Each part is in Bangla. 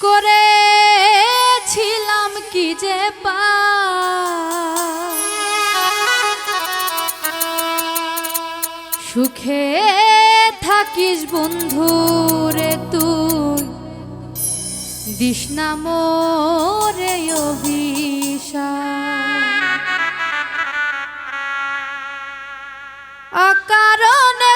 করেছিলাম কি যে পা? সুখে থাকিস বন্ধু রে তুই। দিস না মোরে অকারণে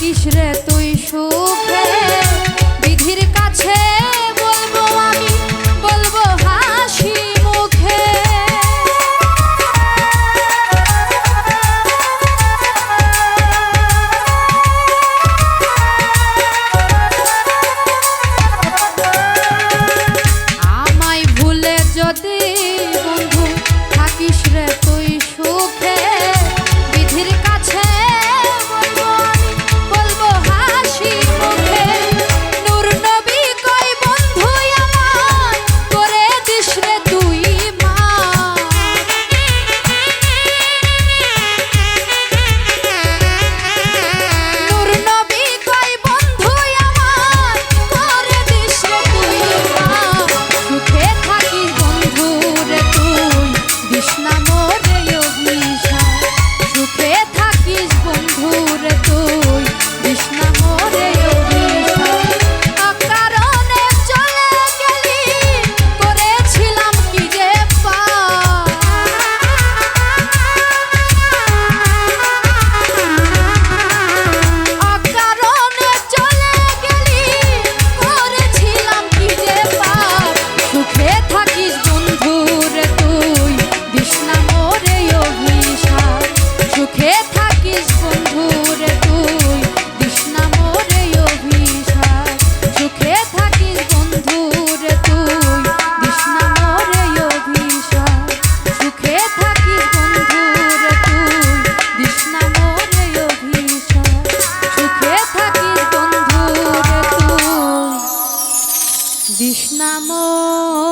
কিসরে মধুর মন।